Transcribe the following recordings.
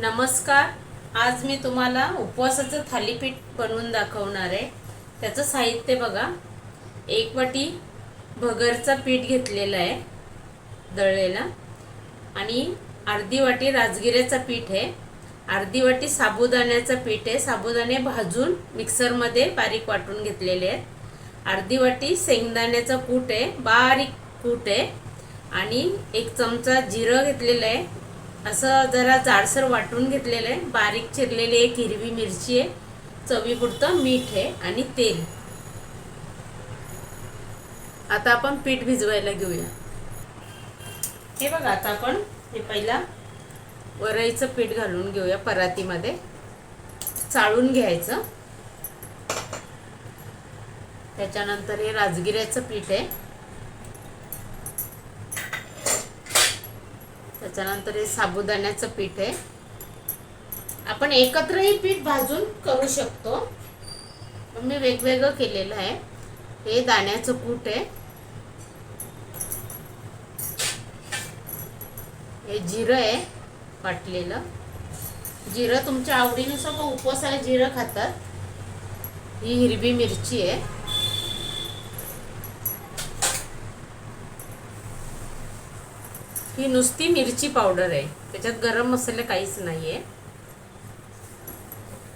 नमस्कार. आज मी तुम्हाला उपवासाचं थालीपीठ बनवून दाखवणार आहे. त्याचं साहित्य बघा. एक वाटी पीठ घेतलेला आहे दळलेला. आणि अर्धी वाटी राजगिऱ्याचं पीठ आहे. अर्धी वाटी साबुदाण्याचं पीठ आहे. साबुदाणे भाजून मिक्सरमध्ये बारीक वाटून घेतलेले आहेत. अर्धी वाटी शेंगदाण्याचं कूट आहे. बारीक कूट आहे. आणि एक चमचा जिरं घेतलेलं आहे. असं जरा जाडसर वाटून घेतलेलं आहे. बारीक चिरलेली एक हिरवी मिरची आहे. चवीपुरतं मीठ आहे आणि तेल. आता आपण पीठ भिजवायला घेऊया. हे बघा आता आपण हे पहिला वरईचं पीठ घालून घेऊया परातीमध्ये. चाळून घ्यायचं. त्याच्यानंतर हे राजगिऱ्याचं पीठ आहे. त्याच्यानंतर हे साबुदाण्याचं पीठ आहे. आपण एकत्रही पीठ भाजून करू शकतो. पण मी वेगवेगळं केलेलं आहे. हे दाण्याचं कूट आहे. हे जिरं आहे वाटलेलं. जिरं तुमच्या आवडीनुसार मग उपवासाला जिरं खातात. ही हिरवी मिरची आहे. ही नुसती मिरची पावडर आहे. त्याच्यात गरम मसाले काहीच नाही आहे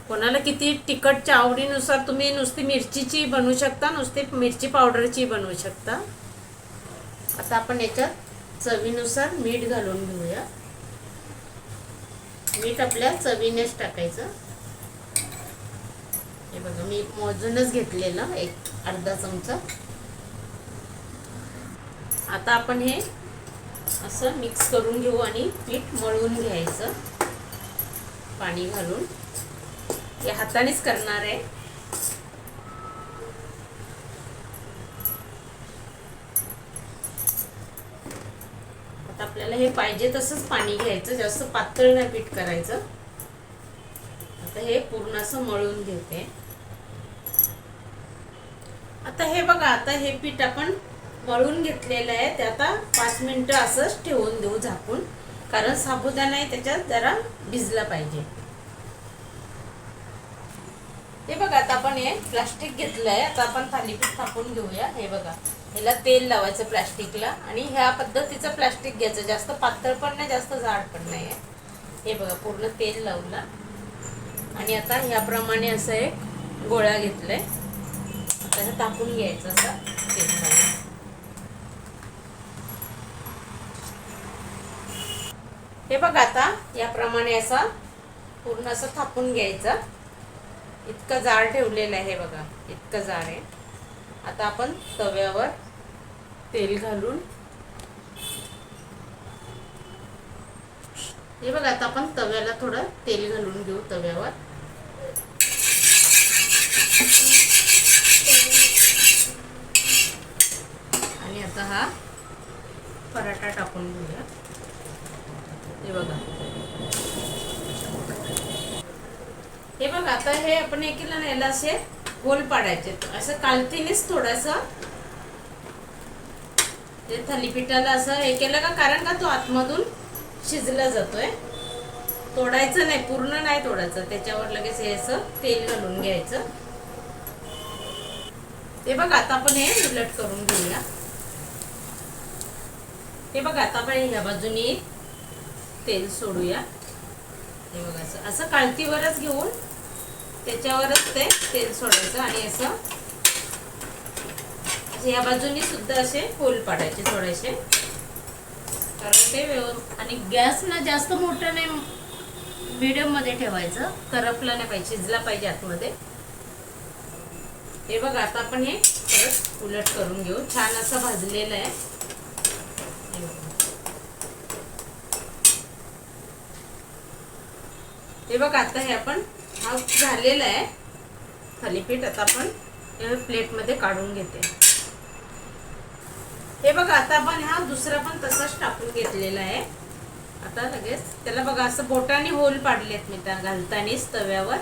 कोणाला किती तिखटच्या आवडीनुसार तुम्ही नुसती मिरचीची बनवू शकता नुसती मिरची पावडरची बनवू शकता. आता आपण याच्यात चवीनुसार मीठ घालून घेऊया. मीठ आपल्या चवीनेच टाकायचं. हे बघा मी मोजूनच घेतलेलं एक अर्धा चमचा. आता आपण हे असं मिक्स करून घेऊ आणि पीठ मळून घ्यायचं. पाणी घालून. हे हातानेच करणार आहे. आता आपल्याला हे पाहिजे तसंच पाणी घ्यायचं जास्त पातळ नाही पीठ करायचं. आता हे पूर्ण असं मळून घेते. आता हे बघा आता हे पीठ आपण मळून घेतलेलं आहे ते आता पाच मिनटं असंच ठेवून देऊ झाकून कारण साबुदाणा आहे त्याच्यात जरा भिजला पाहिजे. हे बघा आता आपण हे प्लास्टिक घेतलं आहे आता आपण थालीपीठ थापून घेऊया. हे बघा ह्याला तेल लावायचं प्लास्टिकला आणि ह्या पद्धतीचं प्लास्टिक घ्यायचं. जास्त पातळ पण नाही जास्त जाड पण नाही आहे. हे बघा पूर्ण तेल लावला. आणि आता ह्याप्रमाणे असं एक गोळा घेतलाय. आता हे तापून घ्यायचं असं तेल हे बघा आता याप्रमाणे असा पूर्ण असं थापून घ्यायचं. इतकं जाड ठेवलेलं आहे हे बघा इतकं जाड आहे. आता आपण तव्यावर तेल घालून हे बघा आता आपण तव्याला थोडं तेल घालून घेऊ तव्यावर. आणि आता हा पराठा टाकून घेऊया हे बघा मग आता हे आपण हे केलं असे गोल पाडायचे. असं कालतीनेच थोडस ते थालीपीठाला असं हे केलं का कारण का तो आतमधून शिजला जातोय. तोडायचं नाही पूर्ण नाही तोडायचं. त्याच्यावर लगेच हे असं तेल घालून घ्यायचं. ते बघ आता आपण हे उलट करून घेऊया. हे बघ आता आपण ह्या बाजूनी तेल सोडूया. हे बघा असं असं काळतीवरच घेऊन त्याच्यावरच ते तेल सोडायचं आणि असं या बाजूनी सुद्धा असे होल पाडायचे थोडेसे. कारण ते व्यव आणि गॅस ना जास्त मोठं नाही मिडियममध्ये ठेवायचं. करपला नाही पाहिजे शिजला पाहिजे आतमध्ये. हे बघ आता आपण हे परत उलट करून घेऊ. छान असं भाजलेलं आहे. हे बघ आता हे आपण हा झालेला आहे. थालीपीठ आता आपण प्लेटमध्ये काढून घेते. हे बघा आता आपण हा दुसरा पण तसाच टाकून घेतलेला आहे. आता लगेच त्याला बघा असं बोटाने होल पाडलेत मी त्या घालतानीच तव्यावर.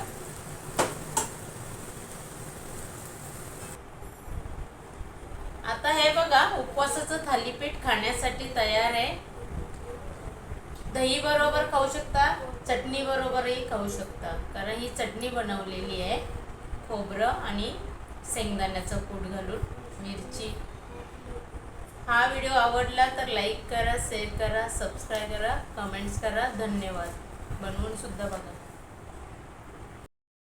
आता हे बघा उपवासाचं थालीपीठ खाण्यासाठी तयार आहे. दही बरोबर खाऊ शकता चटणी बरोबरही खाऊ शकता. कारण ही चटणी बनवलेली आहे खोबरं आणि शेंगदाण्याचं कूट घालून मिरची. हा व्हिडिओ आवडला तर लाईक करा शेअर करा सबस्क्राईब करा कमेंट्स करा. धन्यवाद. बनवून सुद्धा बघा.